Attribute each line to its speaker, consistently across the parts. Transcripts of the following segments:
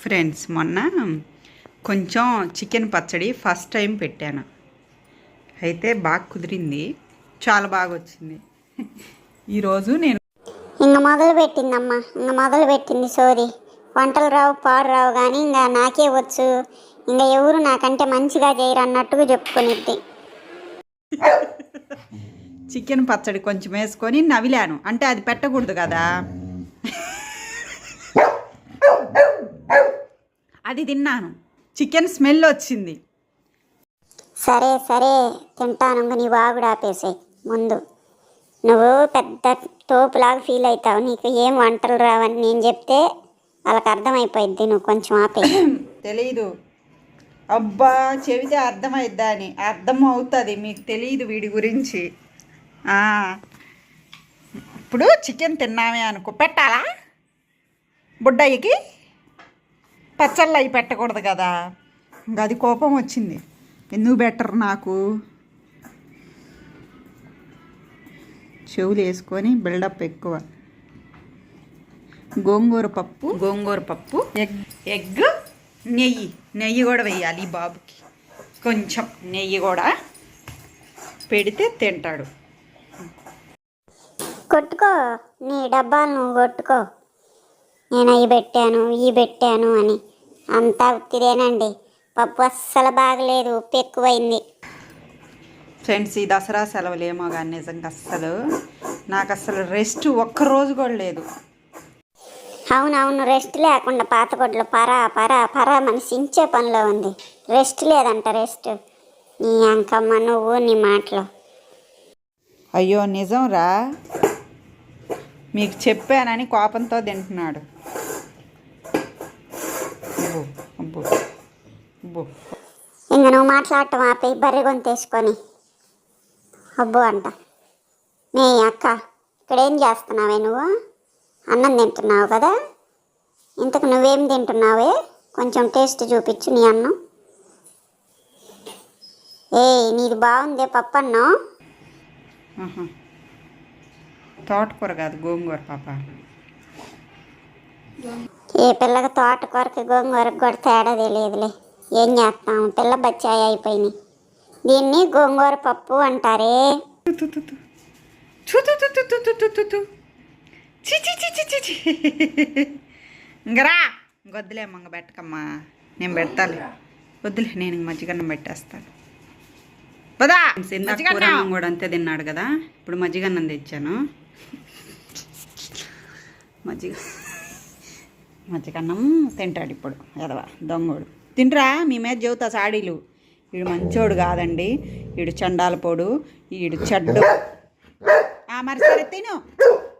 Speaker 1: Friends మొన్న కొంచెం chicken పచ్చడి ఫస్ట్ టైం పెట్టాను. అయితే బాగా కుదిరింది. చాలా బాగా వచ్చింది. ఈరోజు నేను
Speaker 2: ఇంక మొదలు పెట్టిందమ్మా. ఇంక మొదలు పెట్టింది సోది. వంటలు రావు పాడు రావు కానీ ఇంకా నాకే వచ్చు. ఇంకా ఎవరు నాకంటే మంచిగా చేయరు అన్నట్టుగా చెప్పుకొనిద్ది.
Speaker 1: చికెన్ పచ్చడి కొంచెం వేసుకొని నవిలాను. అంటే అది పెట్టకూడదు కదా? అది తిన్నాను. చికెన్ స్మెల్ వచ్చింది.
Speaker 2: సరే సరే తింటాను నీ వాగుడు ఆపేసాయి ముందు. నువ్వు పెద్ద తోపులాగా ఫీల్ అవుతావు. నీకు ఏం వంటలు రావని నేను చెప్తే వాళ్ళకి అర్థమైపోయింది నువ్వు కొంచెం ఆపే.
Speaker 1: తెలీదు. అబ్బా చెబితే అర్థమైద్దా అని. అర్థం అవుతుంది మీకు తెలియదు వీడి గురించి. ఇప్పుడు చికెన్ తిన్నామే అనుకో. పెట్టాలా? బుడ్డయ్యకి? పచ్చళ్ళు అవి పెట్టకూడదు కదా. ఇంకా అది కోపం వచ్చింది. ఎందుకు బెటర్ నాకు? చెవులు వేసుకొని బిల్డప్ ఎక్కువ. గోంగూర పప్పు. గోంగూర పప్పు. ఎగ్. ఎగ్ నెయ్యి. నెయ్యి కూడా వేయాలి ఈ బాబుకి. కొంచెం నెయ్యి కూడా పెడితే తింటాడు.
Speaker 2: కొట్టుకో. నీ డబ్బాలు నువ్వు కొట్టుకో. నేను అవి పెట్టాను ఇవి పెట్టాను అని. అంతా ఉత్తిదేనండి. పప్పు అస్సలు బాగలేదు ఉప్పు ఎక్కువైంది.
Speaker 1: ఫ్రెండ్స్ ఈ దసరా సెలవులు ఏమో కానీ నిజంగా అస్సలు నాకు అసలు రెస్ట్ ఒక్క రోజు కూడా లేదు.
Speaker 2: అవునవును రెస్ట్ లేకుండా పాతకొడ్లు పరా పరా పరా మనిషి ఇంచే పనిలో ఉంది. రెస్ట్ లేదంట రెస్ట్. నీ అంకమ్మ నువ్వు నీ మాటలు.
Speaker 1: అయ్యో నిజం రా మీకు చెప్పానని కోపంతో తింటున్నాడు. అబ్బో. అబ్బో. అబ్బో
Speaker 2: ఇంక నువ్వు మాట్లాడటం ఆపి బర్రె గొంతేసుకొని. అబ్బో అంట. నీ అక్క ఇక్కడేం చేస్తున్నావే నువ్వు? అన్నం తింటున్నావు కదా? ఇంతకు నువ్వేం తింటున్నావే? కొంచెం టేస్ట్ చూపించు నీ అన్నం. ఏయ్ నీది బాగుందే పప్పు అన్నం.
Speaker 1: తోటకూర కాదు గోంగూర పాప
Speaker 2: ఈ పిల్లకి తోటకూరకి గోంగూరకు కూడా తేడా తెలియదులే. ఏం చేస్తాం? పిల్ల బచ్చాయి అయిపోయినాయి. దీన్ని గోంగూర పప్పు అంటారే.
Speaker 1: ఇంకరా గొద్దులే మంగ పెట్టకమ్మా. నేను పెడతాను వద్దులే నేను మజ్జిగన్నం పెట్టేస్తాను. పదా. మజ్జిగన్నం. కూడా అంతే తిన్నాడు కదా. ఇప్పుడు మజ్జిగన్నం తెచ్చాను. మజ్జిగ మజ్జిగన్నం తింటాడు ఇప్పుడు ఎదవా దొంగోడు తింటరా మీ మీద చెబుతా సాడీలు. వీడు మంచోడు కాదండి వీడు చండాలపోడు వీడు చెడ్డు. ఆ, మరి సరే తిను.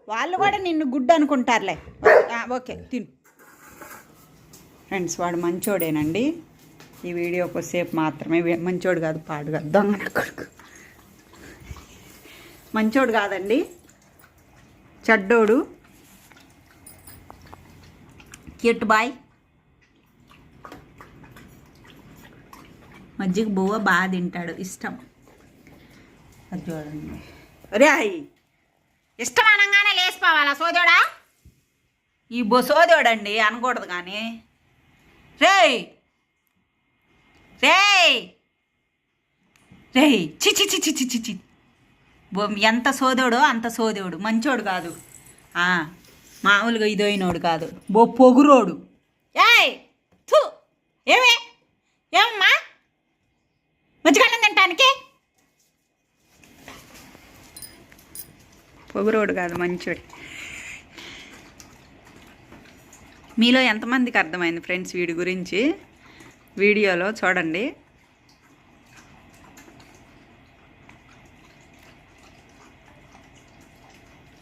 Speaker 1: వాళ్ళు కూడా నిన్ను గుడ్డు అనుకుంటారులే. ఓకే తిను. ఫ్రెండ్స్ వాడు మంచోడేనండి. ఈ వీడియో కొద్దిసేపు మాత్రమే మంచోడు కాదు పాడు కాదు. దొంగ కొడుకు. మంచోడు కాదండి. చెడ్డోడు. క్యూట్ బాయ్ మజ్జిగ బువ్వ బాగా తింటాడు. ఇష్టం. అది చూడండి. రే అయ్యి ఇష్టం అనగానే లేచిపోవాలా సోదోడా ఈ బొ సోదోడండి అనకూడదు కానీ. రేయ్! రేయ్! రేయ్! చి చి చి చి చి ఎంత సోదోడో అంత సోదోడు మంచోడు కాదు. మామూలుగా ఇదోయినోడు కాదు. బో పొగురోడు. ఏయ్ థు. ఏమే? ఏమమ్మా మజ్జిగన్నం తింటానికి పొగురోడు కాదు మంచోడు. మీలో ఎంతమందికి అర్థమైంది ఫ్రెండ్స్ వీడి గురించి? వీడియోలో చూడండి.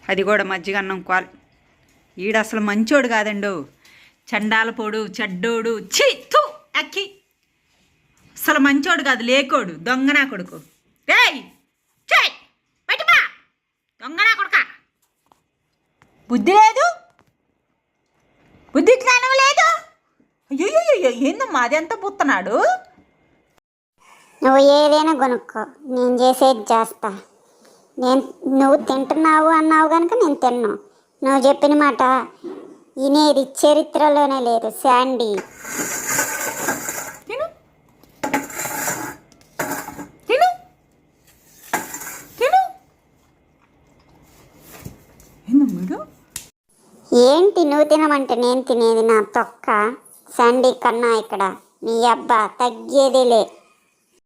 Speaker 1: అది కూడా మజ్జిగన్నం క్వాల్ ఈడు అసలు మంచోడు కాదండు. చండాలపోడు చెడ్డోడు. ఛీ తు అక్కి. అసలు మంచోడు కాదు లేకోడు. దొంగనా కొడుకు. రేయ్ చేయ్ బయటపా దొంగనా కొడుక. బుద్ధి లేదు? బుద్ధి జ్ఞానం లేదు? అయ్యో ఏందమ్మా అదెంత పుత్తనాడు
Speaker 2: నువ్వు ఏదైనా కొనుక్కో నేను చేసేది చేస్తా నేను నువ్వు తింటున్నావు అన్నావు కనుక నేను తిన్నాను నువ్వు చెప్పిన మాట ఇనేది చరిత్రలోనే లేదు శాండీ. ఏంటి నువ్వు తినమంటే నేను తినేది నా తొక్క? శాండీ కన్నా ఇక్కడ. నీ అబ్బా తగ్గేదేలే.